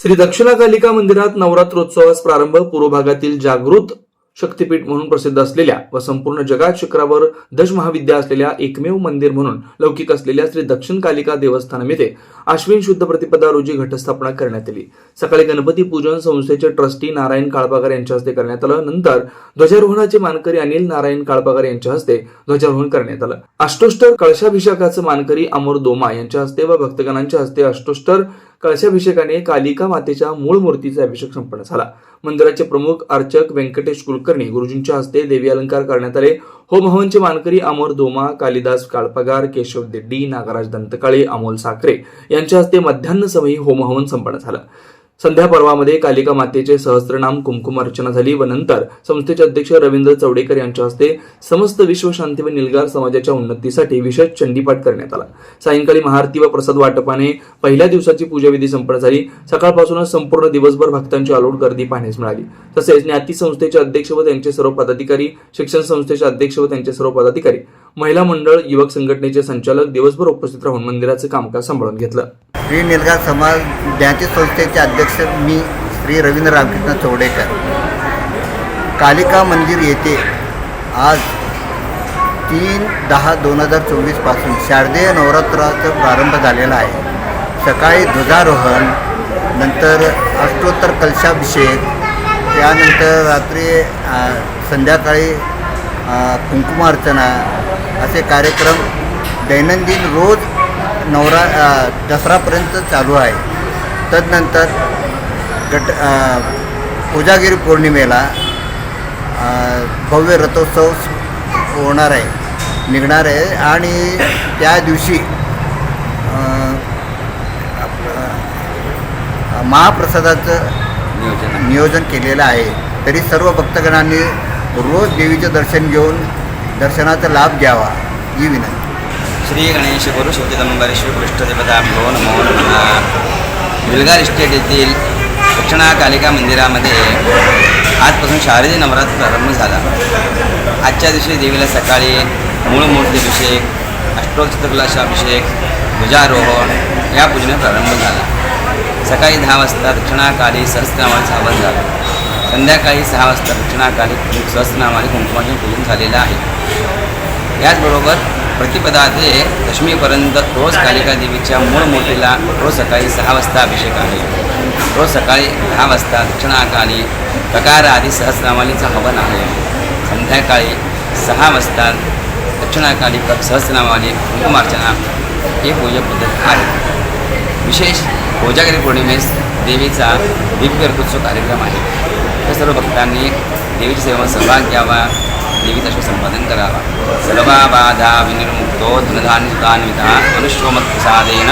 श्री दक्षिणा कालिका मंदिरात नवरात्रोत्सवास प्रारंभ पूर्व भागातील जागृत शक्तीपीठ म्हणून प्रसिद्ध असलेल्या व संपूर्ण जगात शिखरावर दश महाविद्या असलेल्या एकमेव मंदिर म्हणून लौकिक असलेल्या श्री दक्षिण कालिका देवस्थानमध्ये आश्विन शुद्ध प्रतिपदा रोजी घटस्थापना करण्यात आली. सकाळी गणपती पूजन संस्थेचे ट्रस्टी नारायण काळपागर यांच्या हस्ते करण्यात आलं. नंतर ध्वजारोहणाचे मानकरी अनिल नारायण काळपागर यांच्या हस्ते ध्वजारोहण करण्यात आलं. अष्टोष्टर कळशाभिषेकाचं मानकरी अमोर दोमा यांच्या हस्ते व भक्तगणांच्या हस्ते अष्टोष्टर कळशाभिषेकाने कालिका मातेच्या मूळ मूर्तीचा अभिषेक संपन्न झाला. मंदिराचे प्रमुख अर्चक व्यंकटेश कुलकर्णी गुरुजींच्या हस्ते देवी अलंकार करण्यात आले. होम हवनचे मानकरी अमर दोमा कालिदास काळपगार केशव देड्डी नागराज दंतकाळे अमोल साखरे यांच्या हस्ते मध्यान्ह समयी होम हवन संपन्न झालं. संध्या पर्वामध्ये कालिका मातेचे सहस्त्रनाम कुंकुम अर्चना झाली व नंतर संस्थेचे अध्यक्ष रवींद्र चवडेकर यांच्या हस्ते समस्त विश्व शांती व निलगार समाजाच्या उन्नतीसाठी विशेष चंडीपाठ करण्यात आला. सायंकाळी महाआरती व प्रसाद वाटपाने पहिल्या दिवसाची पूजाविधी संपन्न झाली. सकाळपासूनच संपूर्ण दिवसभर भक्तांची अलोट गर्दी पाहण्यास मिळाली. तसेच ज्ञाती संस्थेचे अध्यक्ष व त्यांचे सर्व पदाधिकारी शिक्षण संस्थेचे अध्यक्ष व त्यांचे सर्व पदाधिकारी महिला मंडळ युवक संघटनेचे संचालक दिवसभर उपस्थित राहून मंदिराचे कामकाज सांभाळून घेतलं. श्री निलगार समाज ज्ञाती संस्थेचे अध्यक्ष मी श्री रवींद्र रामकृष्ण चौडेकर. कालिका मंदिर येथे आज तीन दहा दोन हजार चोवीसपासून शारदीय नवरात्राचा प्रारंभ झालेला आहे. सकाळी ध्वजारोहण नंतर अष्टोत्तर कलशाभिषेक त्यानंतर रात्री संध्याकाळी कुंकुमार्चना असे कार्यक्रम दैनंदिन रोज नवरा दसरापर्यंत चालू आहे. तदनंतर गट कोजागिरी पौर्णिमेला भव्य रथोत्सव होणार आहे निघणार आहे आणि त्या दिवशी महाप्रसादाचं नियोजन केलेलं आहे. तरी सर्व भक्तगणांनी रोज देवीचं दर्शन घेऊन दर्शनाचा लाभ घ्यावा ही विनंती. श्री गणेश गुरु शुद्धिदंबर पृष्ठदेवताभ्यो नमो नमः विलगार इस्टेट येथील दक्षिणा कालिका मंदिरामध्ये आजपासून शारदीय नवरात्र प्रारंभ झाला आजच्या दिवशी देवीला सकाळी मूळ मूर्तीअभिषेक अष्टोत्तरकलाशाभिषेक ध्वजारोहण या पूजेने प्रारंभ झाला सकाळी दहा वाजता दक्षिणाकाली सहस्त्रनामाने हवन झालं संध्याकाळी सहा वाजता दक्षिणाकाली सहस्त्रनामाने कुंकुमाचे पूजन झालेलं आहे याचबरोबर प्रतिपदा ते दशमीपर्यंत रोज कालिका देवीच्या मूळ मूर्तीला रोज सकाळी सहा वाजता अभिषेक आहे. रोज सकाळी दहा वाजता दक्षिणाकाली प्रकार आदी सहस्रनामालीचं हवन आहे. संध्याकाळी सहा वाजता दक्षिणाकाली सहस्रनामाली कुंकुमार्चना ही पूजा पद्धत आहे. विशेष कोजागिरी पौर्णिमेस देवीचा दिव्य ऋतुत्सव कार्यक्रम आहे. त्या सर्व भक्तांनी देवीच्या सेवेमध्ये सहभाग घ्यावा. देवीचा शो करावा सर्वा विनिर्मुक्तो धनधान्यतान्विता मनुष्योमत्प्रसादेन।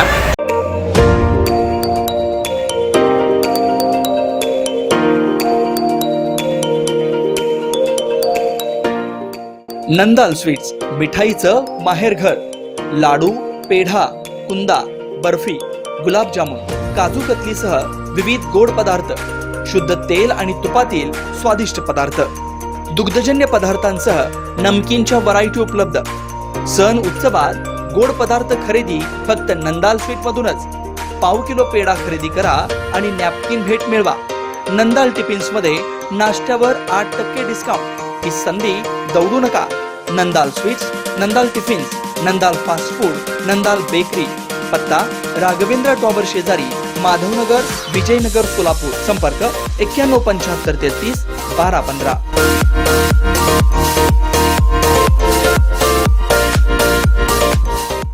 नंदाल स्वीट्स मिठाईचं माहेरघर लाडू पेढा कुंदा बर्फी गुलाबजामुन काजू कतलीसह विविध गोड पदार्थ शुद्ध तेल आणि तुपातील स्वादिष्ट पदार्थ. दुग्धजन्य पदार्थांसह नमकीनच्या व्हरायटी उपलब्ध. सण उत्सवात गोड पदार्थ खरेदी फक्त नंदाल स्वीट मधूनच. पाव किलो पेढा खरेदी करा आणि नॅपकिन भेट मिळवा. नंदाल टिफिन्समध्ये नाश्त्यावर आठ टक्के डिस्काउंट ही संधी दौडू नका. Nandal sweets Nandal tiffins Nandal fast food Nandal bakery पत्ता राघवेंद्र टॉवर शेजारी. माधवनगर विजयनगर सोलापूर. संपर्क एक्क्याण्णव पंच्याहत्तर तेहतीस बारा पंधरा.